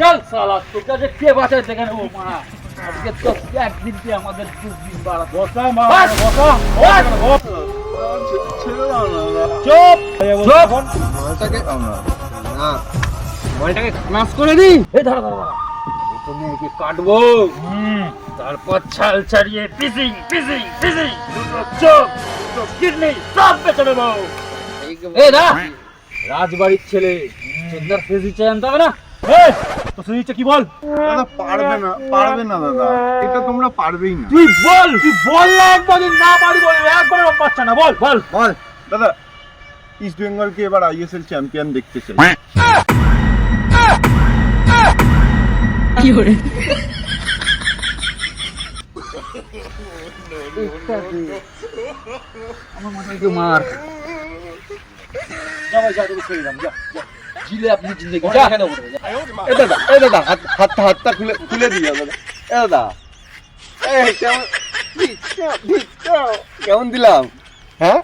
চল সালা তোর কাছে কে বাঁচায় দেখে নেব মা। আজকে তো একদিন তুই আমাদের দুদিন বাড়া বসা মা বসা! চুপ! চুপ! মালটাকে না। মালটাকে নাশ করে দিই? এই ধরো। তুমি কি কাটবো? তারপর ছাল ছাড়িয়ে পিসিং পিসিং পিসিং। দুটো চোখ দুটো কিডনি সব বেচে দেবো এই না রাজবাড়ির ছেলে চোদ্দার ফেস ইচ্ছে জানতে হবে না? এই তো ফেস কি বল? দাদা পারবে না পারবে না দাদা। এটা তোমরা পারবেই না। তুই বল তুই বল না একবার না পারি বল একবার বাচ্চা না বল বল। বল। দাদা ইস্ট বেঙ্গলকে এবার আইএসএল চ্যাম্পিয়ন দেখতে চাই। আমার মাথায় কেউ মার। যা ভাই যা তোকে ছেড়ে যা যা। জিলে আপনি জিন্দেগি যা এখানে বসে এ দাদা এ দাদা, হাত, হাতটা হাতটা খুলে খুলে দিয়ে দাদা এ দাদা এই কেমন কেমন দিলাম? হ্যাঁ?